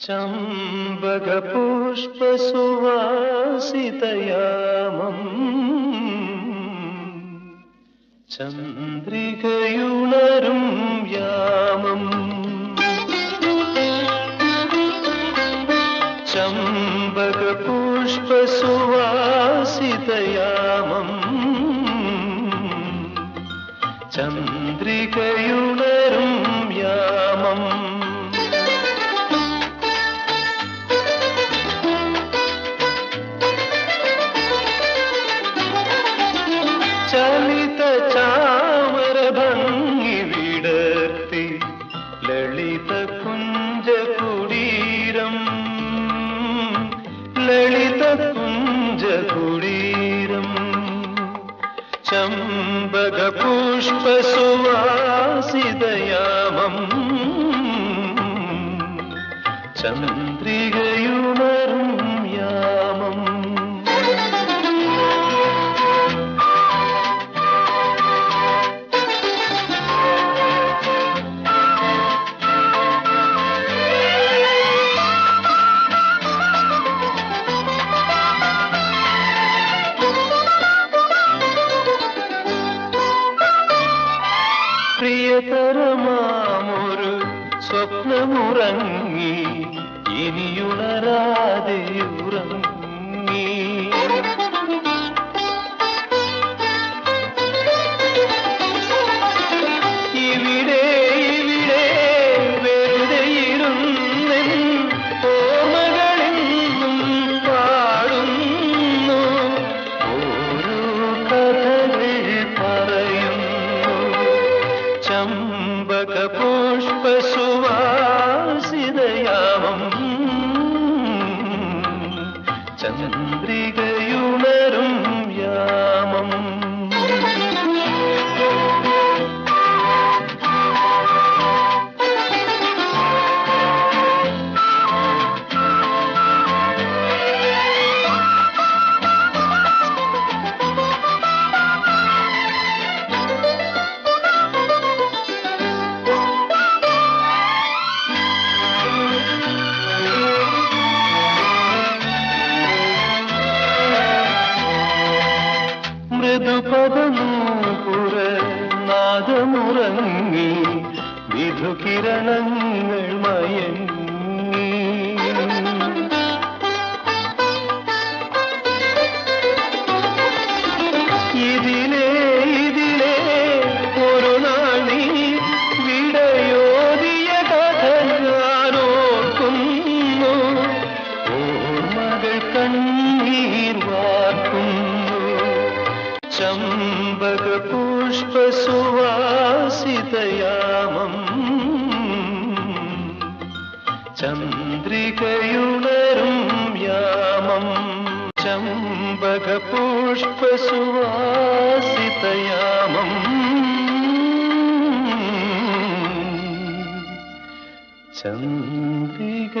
ചമ്പകപുഷ്പസുവാസിതയാമം ചന്ദ്രികയുണരും യാമം ചമ്പകപുഷ്പസുവാസിതയാമം ചന്ദ്രികയുണരും ലളിത കുഞ്ച കുടീരം ചമ്പക പുഷ്പ സുവാസിതയാമം പ്രിയതരമാമൊരു സ്വപ്നമുറങ്ങി ഇനിയുണരാതെ ഉറങ്ങി. ചന്ദ്രികയുണരും വിധുകിരണങ്ങൾ മയങ്ങി. ഇതിലേ ഇതിലേ ഒരു ചമ്പക പുഷ്പ ചന്ദ്രികയുണരും യാമം ചമ്പക പുഷ്പ സുവാസിതയാമം ചന്ദ്രിക